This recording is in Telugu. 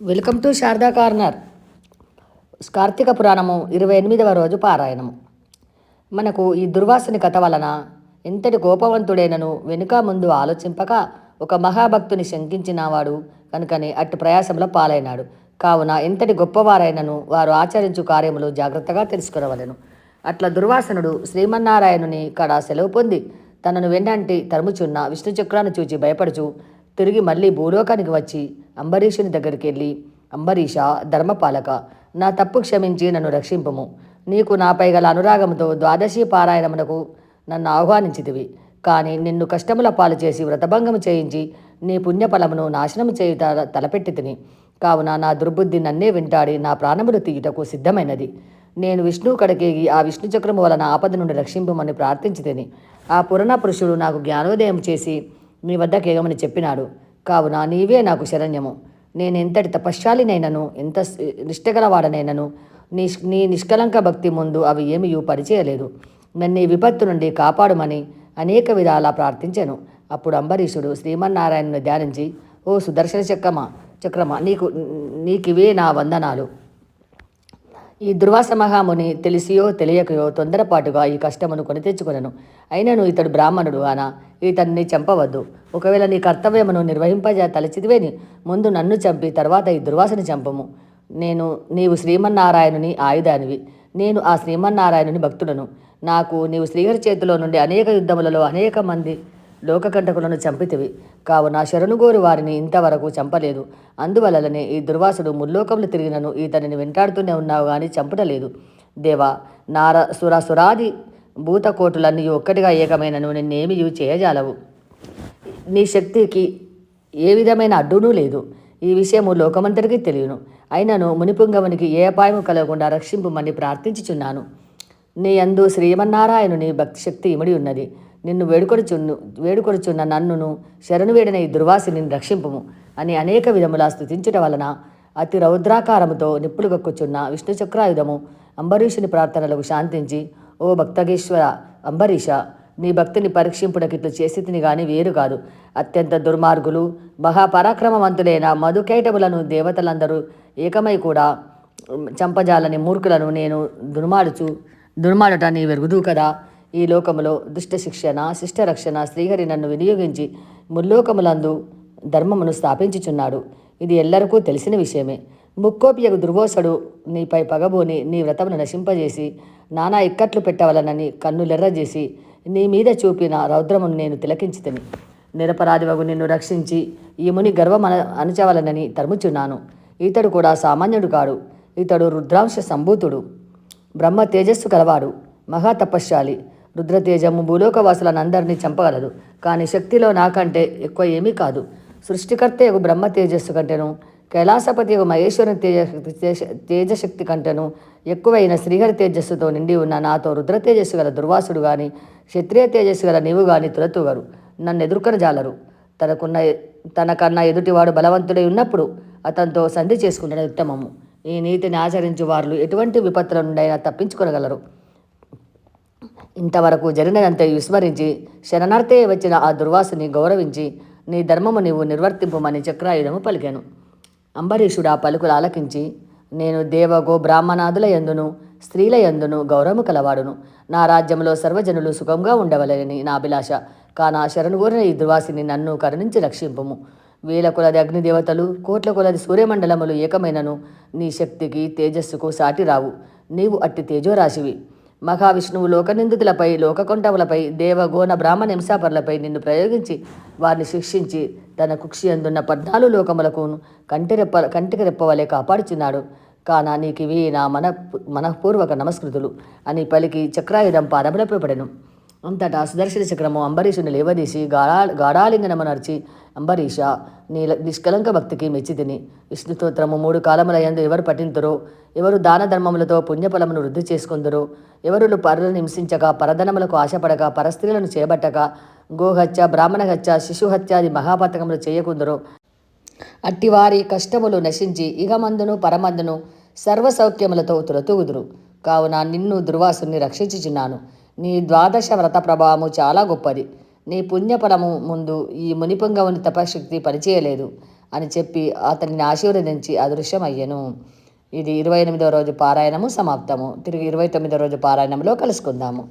Welcome to Sharada corner. Karthika Puranamu ఇరవై ఎనిమిదవ రోజు పారాయణము. మనకు ఈ దుర్వాసని కథ వలన ఎంతటి కోపవంతుడైనను వెనుక ముందు ఆలోచింపక ఒక మహాభక్తుని శంకించినవాడు కనుకనే అట్టి ప్రయాసంలో పాలైనాడు. కావున ఎంతటి గొప్పవారైనను వారు ఆచరించు కార్యములు జాగ్రత్తగా తెలుసుకునవలను. అట్లా దుర్వాసనుడు శ్రీమన్నారాయణుని కడ సెలవు పొంది తనను వెన్నంటి తరుముచున్న విష్ణుచక్రాన్ని చూచి భయపడుచు తిరిగి మళ్ళీ భూలోకానికి వచ్చి అంబరీషుని దగ్గరికి వెళ్ళి అంబరీష ధర్మపాలక నా తప్పు క్షమించి నన్ను రక్షింపము. నీకు నాపై గల అనురాగంతో ద్వాదశి పారాయణమునకు నన్ను ఆహ్వానించితివి. కానీ నిన్ను కష్టముల పాలు చేసి వ్రతభంగము చేయించి నీ పుణ్యఫలమును నాశనము చేయుట తలపెట్టి తిని కావున నా దుర్బుద్ధి నన్నే వెంటాడి నా ప్రాణములు తీయుటకు సిద్ధమైనది. నేను విష్ణువు కడకేగి ఆ విష్ణు చక్రము వలన ఆపద నుండి రక్షింపమని ప్రార్థించితిని. ఆ పురాణ పురుషుడు నాకు జ్ఞానోదయం చేసి మీ వద్దకేగమని చెప్పినాడు. కావున నీవే నాకు శరణ్యము. నేను ఎంతటి తపశ్శాలినైనను ఎంత నిష్టగలవాడనైనను నీ నీ నిష్కలంక భక్తి ముందు అవి ఏమీ పరిచేయలేదు. నన్ను ఈ విపత్తు నుండి కాపాడుమని అనేక విధాలా ప్రార్థించాను. అప్పుడు అంబరీషుడు శ్రీమన్నారాయణను ధ్యానించి ఓ సుదర్శన చక్రమా చక్రమా నీకు నీకివే నా వందనాలు. ఈ దుర్వాస మహాముని తెలిసియో తెలియకయో తొందరపాటుగా ఈ కష్టమును కొని తెచ్చుకొనను. అయినను ఇతడు బ్రాహ్మణుడు ఆన ఇతన్ని చంపవద్దు. ఒకవేళ నీ కర్తవ్యమును నిర్వహింపజ తలచిదివేని ముందు నన్ను చంపి తర్వాత ఈ దుర్వాసని చంపము. నేను నీవు శ్రీమన్నారాయణుని ఆయుధానివి. నేను ఆ శ్రీమన్నారాయణుని భక్తుడను. నాకు నీవు శ్రీహరి చేతిలో నుండి అనేక యుద్ధములలో అనేక మంది లోకకంటకులను చంపితివి. కావున శరణుగోరు వారిని ఇంతవరకు చంపలేదు. అందువల్లనే ఈ దుర్వాసుడు ముల్లోకములు తిరిగినను ఈతనిని వెంటాడుతూనే ఉన్నావు కానీ చంపటలేదు. దేవా నార సుర సురాది భూతకోటులన్నీ ఒక్కటిగా ఏకమైనను నిన్నేమి చేయజాలవు. నీ శక్తికి ఏ విధమైన అడ్డునూ లేదు. ఈ విషయము లోకమంతరికీ తెలియను. అయినను మునిపుంగమునికి ఏ అపాయము కలగకుండా రక్షింపుమని ప్రార్థించుచున్నాను. నీ అందు శ్రీమన్నారాయణుని భక్తి శక్తి ఇమిడి ఉన్నది. నిన్ను వేడుకొడుచున్ను వేడుకొడుచున్న నన్నును శరణు వేడిన ఈ దుర్వాసిని రక్షింపము అని అనేక విధములా స్థుతించుట వలన అతి రౌద్రాకారముతో నిప్పులు కక్కుచున్న విష్ణు చక్రాయుధము అంబరీషుని ప్రార్థనలకు శాంతించి ఓ భక్తగేశ్వర అంబరీష నీ భక్తిని పరీక్షింపుడకిట్లు చేసి గాని వేరు కాదు. అత్యంత దుర్మార్గులు మహాపరాక్రమవంతులైన మధుకైటములను దేవతలందరూ ఏకమై కూడా చంపజాలని మూర్ఖులను నేను దుర్మాడుచు దుర్మాడట నీ వెరుగుదు కదా. ఈ లోకములో దుష్ట శిక్షణ శిష్ట రక్షణ శ్రీహరి నన్ను వినియోగించి ముల్లోకములందు ధర్మమును స్థాపించుచున్నాడు. ఇది ఎల్లరికూ తెలిసిన విషయమే. ముక్కోపియకు దుర్వోసడు నీపై పగబోని నీ వ్రతమును నశింపజేసి నానా ఇక్కట్లు పెట్టవలనని కన్నులెర్రజేసి నీ మీద చూపిన రౌద్రమును నేను తిలకించితిని. నిరపరాధివగు నిన్ను రక్షించి ఈ ముని గర్వం అన అణచవలనని తరుముచున్నాను. ఇతడు కూడా సామాన్యుడు కాడు. ఇతడు రుద్రాంశ సంభూతుడు. బ్రహ్మ తేజస్సు కలవాడు. మహా తపశ్శాలి. రుద్రతేజము భూలోకవాసులను అందరినీ చంపగలదు. కానీ శక్తిలో నాకంటే ఎక్కువ ఏమీ కాదు. సృష్టికర్త యొక్క బ్రహ్మ తేజస్సు కంటేను కైలాసపతి యొక్క మహేశ్వరుని తేజ తేజశక్తి కంటేను ఎక్కువైన శ్రీహరి తేజస్సుతో నిండి ఉన్న నాతో రుద్ర తేజస్సు గల దుర్వాసుడు గాని క్షత్రియ తేజస్సు గల నీవు గాని తులతుగరు. నన్ను ఎదుర్కొని జాలరు. తనకున్న తనకన్నా ఎదుటివాడు బలవంతుడై ఉన్నప్పుడు అతనితో సంధి చేసుకున్నది ఉత్తమము. ఈ నీతిని ఆచరించు వారు ఎటువంటి విపత్తుల నుండైనా తప్పించుకొనగలరు. ఇంతవరకు జరిగినదంతా విస్మరించి శరణార్థే వచ్చిన ఆ దుర్వాసుని గౌరవించి నీ ధర్మము నీవు నిర్వర్తింపమని చక్రాయుధము పలికాను. అంబరీషుడు ఆ పలుకులు ఆలకించి నేను దేవగో బ్రాహ్మణాదుల యందును స్త్రీల యందును గౌరవము కలవాడును. నా రాజ్యంలో సర్వజనులు సుఖంగా ఉండవలని నా అభిలాష. కాన శరణుగోరిన ఈ దుర్వాసిని నన్ను కరుణించి రక్షింపుము. వేల కొలది అగ్నిదేవతలు కోట్ల కొలది సూర్యమండలములు ఏకమైనను. నీ శక్తికి తేజస్సుకు సాటి రావు. నీవు అట్టి తేజోరాశివి. మహావిష్ణువు లోకనిందితులపై లోకకొంటవులపై దేవగోణ బ్రాహ్మణ హింసాపరులపై నిన్ను ప్రయోగించి వారిని శిక్షించి తన కుక్షి అందున్న పద్నాలుగు లోకములకు కంటిరెప్ప కంటికి రెప్పవలే కాపాడుచున్నాడు. కాన నీకివి నా మన మనఃపూర్వక నమస్కృతులు అని పలికి చక్రాయుధం పాదములపై పడెను. అంతటా సుదర్శన చక్రము అంబరీషుని లేవదీసి గాఢా గాఢాలింగనము నడిచి అంబరీష నీ నిష్కలంక భక్తికి మెచ్చితిని విష్ణుతోత్రము విష్ణు స్తోత్రము మూడు కాలములయందు ఎవరు పఠింతురో ఎవరు దాన ధర్మములతో పుణ్యఫలమును వృద్ధి చేసుకుందరో ఎవరు పరులను హింసించక పరధనములకు ఆశపడక పరస్త్రీలను చేపట్టక గోహత్య బ్రాహ్మణ హత్య శిశుహత్యాది మహాపతకములు చేయకుందరో అట్టివారి కష్టములు నశించి ఇగమందును పరమందును సర్వ సౌఖ్యములతో తులతూగుదురు. కావున నిన్ను దుర్వాసుని రక్షించుచున్నాను. నీ ద్వాదశ వ్రత ప్రభావము చాలా గొప్పది. నీ పుణ్యఫలము ముందు ఈ మునిపుంగవుని తపశక్తి పనిచేయలేదు అని చెప్పి అతనిని ఆశీర్వదించి అదృశ్యమయ్యను. ఇది ఇరవై ఎనిమిదవ రోజు పారాయణము సమాప్తము. తిరిగి ఇరవై తొమ్మిదవ రోజు పారాయణంలో కలుసుకుందాము.